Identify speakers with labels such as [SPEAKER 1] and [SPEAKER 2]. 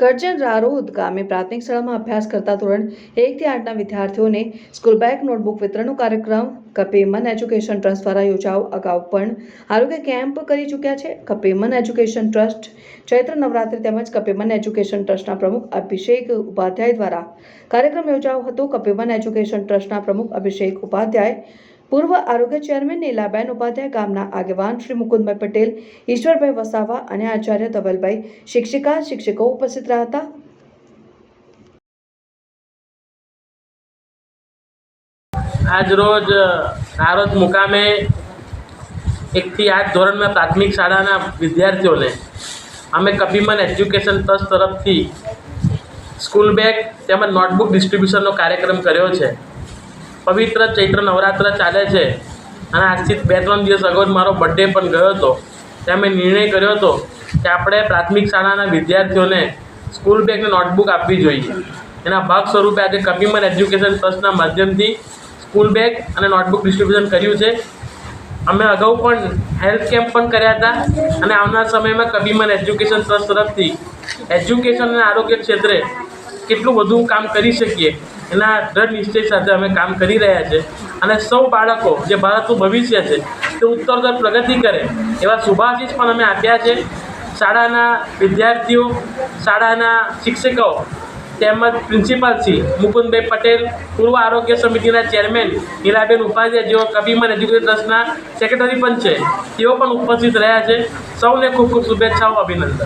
[SPEAKER 1] કરજણ રારોદ ગામે પ્રાથમિક શાળામાં અભ્યાસ કરતા ધોરણ એકથી આઠના વિદ્યાર્થીઓને સ્કૂલ બેગ નોટબુક વિતરણનો કાર્યક્રમ, કપેમન એજ્યુકેશન ટ્રસ્ટ દ્વારા યોજાઓ અગાઉ પણ આરોગ્ય કેમ્પ કરી ચૂક્યા છે. કપેમન એજ્યુકેશન ટ્રસ્ટ ચૈત્ર નવરાત્રિ તેમજ કપેમન એજ્યુકેશન ટ્રસ્ટના પ્રમુખ અભિષેક ઉપાધ્યાય દ્વારા કાર્યક્રમ યોજાયો હતો. કપેમન એજ્યુકેશન ટ્રસ્ટના પ્રમુખ અભિષેક ઉપાધ્યાય પૂર્વ આરોગ્ય ચેરમેન નીલાબેન ઉપાધ્યાય ગામના આગેવાન શ્રી મુકુદભાઈ પટેલ, ઈશ્વરભાઈ વસાવા અને આચાર્ય ધવલભાઈ, શિક્ષિકા, શિક્ષકો ઉપસ્થિત રહ્યા હતા.
[SPEAKER 2] આજ રોજ નારોદ મુકામે એકથી આઠ ધોરણમાં પ્રાથમિક શાળાના વિદ્યાર્થીઓને અમે કપિમન એજ્યુકેશન ટ્રસ્ટ તરફથી સ્કૂલ બેગ તેમજ નોટબુક ડિસ્ટ્રીબ્યુશનનો કાર્યક્રમ કર્યો છે. પવિત્ર ચૈત્ર નવરાત્ર ચાલે છે. અને આજથી બે ત્રણ દિવસ અગાઉ મારો બર્થડે પણ ગયો હતો. ત્યાં મેં નિર્ણય કર્યો હતો કે આપણે પ્રાથમિક શાળાના વિદ્યાર્થીઓને સ્કૂલ બેગને નોટબુક આપવી જોઈએ. એના ભાગ સ્વરૂપે આજે કપીમન એજ્યુકેશન ટ્રસ્ટના માધ્યમથી સ્કૂલ બેગ અને નોટબુક ડિસ્ટ્રીબ્યુશન કર્યું છે. અમે અગાઉ પણ હેલ્થ કેમ્પ પણ કર્યા હતા અને આવનાર સમયમાં કબીમન એજ્યુકેશન ટ્રસ્ટ તરફથી એજ્યુકેશન અને આરોગ્ય ક્ષેત્રે કેટલું વધુ કામ કરી શકીએ. એના દૃઢ નિશ્ચય સાથે અમે કામ કરી રહ્યા છે. અને સૌ બાળકો, જે ભારતનું ભવિષ્ય છે, તે ઉત્તરોત્તર પ્રગતિ કરે એવા શુભાશીષ પણ અમે આપ્યા છે. શાળાના વિદ્યાર્થીઓ, શાળાના શિક્ષકો, તેમજ પ્રિન્સિપાલ શ્રી મુકુંદભાઈ પટેલ, પૂર્વ આરોગ્ય સમિતિના ચેરમેન નીલાબેન ઉપાધ્યાય જેઓ કવિમાન એજ્યુકેશન ટ્રસ્ટના સેક્રેટરી પણ છે, તેઓ પણ ઉપસ્થિત રહ્યા છે. સૌને ખૂબ ખૂબ શુભેચ્છાઓ, અભિનંદન.